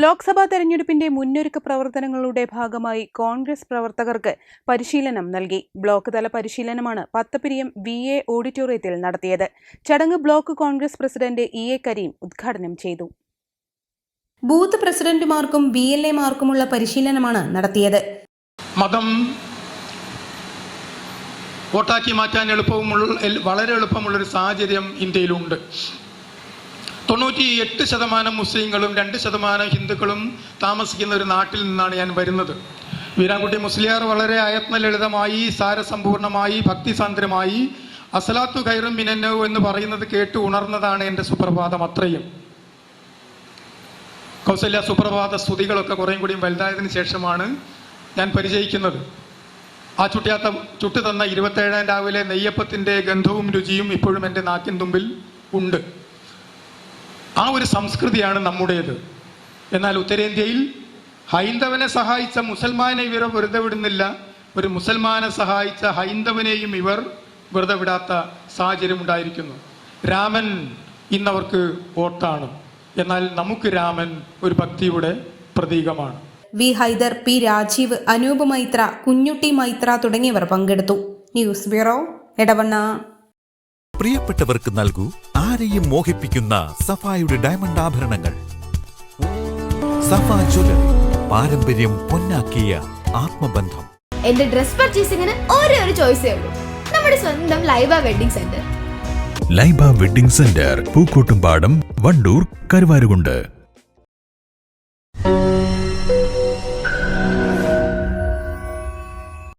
Lok Sabha തെരഞ്ഞെടുപ്പിന്റെ മുന്നൊരുക്ക പ്രവർത്തനങ്ങളുടെ ഭാഗമായി കോൺഗ്രസ് പ്രവർത്തകർക്ക് പരിശീലനം നൽകി. ബ്ലോക്ക് തല പരിശീലനമാണ് പത്തപ്പിരിയം വി എ ഓഡിറ്റോറിയത്തിൽ നടത്തിയത്. ചടങ്ങ് block Congress president E A Kareem ഉദ്ഘാടനം ചെയ്തു. ബൂത്ത് പ്രസിഡന്റുമാർക്കും ബി എൽ എമാർക്കുമുള്ള പരിശീലനമാണ് നടത്തിയത്. മതം വോട്ടാക്കി മാറ്റാൻ എളുപ്പമുള്ള വളരെ എളുപ്പമുള്ളൊരു സാഹചര്യം ഇന്ത്യയിലുണ്ട്. തൊണ്ണൂറ്റി എട്ട് ശതമാനം മുസ്ലിങ്ങളും രണ്ട് ശതമാനം ഹിന്ദുക്കളും താമസിക്കുന്ന ഒരു നാട്ടിൽ നിന്നാണ് ഞാൻ വരുന്നത്. വീരാൻകുട്ടി മുസ്ലിയാർ വളരെ ആയത്ന ലളിതമായി സാരസമ്പൂർണമായി ഭക്തിസാന്ദ്രമായി അസലാത്തു ഖൈറും മിനന്നോ എന്ന് പറയുന്നത് കേട്ട് ഉണർന്നതാണ് എന്റെ സുപ്രഭാതം അത്രയും. കൗസല്യ സുപ്രഭാത സ്തുതികളൊക്കെ കുറേ കൂടിയും വലുതായതിനു ശേഷമാണ് ഞാൻ പരിചയിക്കുന്നത്. ആ ചുട്ടിയാത്ത ചുട്ടു തന്ന ഇരുപത്തേഴാം രാവിലെ നെയ്യപ്പത്തിന്റെ ഗന്ധവും രുചിയും ഇപ്പോഴും എന്റെ നാക്കിൻ തുമ്പിൽ ഉണ്ട്. ആ ഒരു സംസ്കൃതിയാണ് നമ്മുടേത്. എന്നാൽ ഉത്തരേന്ത്യയിൽ ഹൈന്ദവനെ സഹായിച്ച മുസൽമാനെ ഇവർ വെറുതെ വിടുന്നില്ല. ഒരു മുസൽമാനെ സഹായിച്ച ഹൈന്ദവനെയും ഇവർ വെറുതെ വിടാത്ത സാഹചര്യം ഉണ്ടായിരിക്കുന്നു. രാമൻ ഇന്നവർക്ക് വോട്ടാണ്. എന്നാൽ നമുക്ക് രാമൻ ഒരു ഭക്തിയുടെ പ്രതീകമാണ്. വി. ഹൈദർ പി. രാജീവ് അനൂപ് മൈത്ര കുഞ്ഞുട്ടി മൈത്ര തുടങ്ങിയവർ പങ്കെടുത്തു. News bureau Edavanna. പ്രിയപ്പെട്ടവർക്ക് നൽകൂ ആരെയും മോഹിപ്പിക്കുന്ന സഫായുടെ ഡയമണ്ട് ആഭരണങ്ങൾ. സഫ ജ്വല്ലറി പാരമ്പര്യം പൊന്നാക്കിയ ആത്മബന്ധം. എന്റെ ഡ്രസ് പർച്ചേസിംഗിന് ഒരേ ഒരു ചോയ്സേ ഉള്ളൂ. നമ്മുടെ സ്വന്തം Laiba wedding centre. Laiba wedding centre Pookkottumpadam Wandoor Karuvarakundu.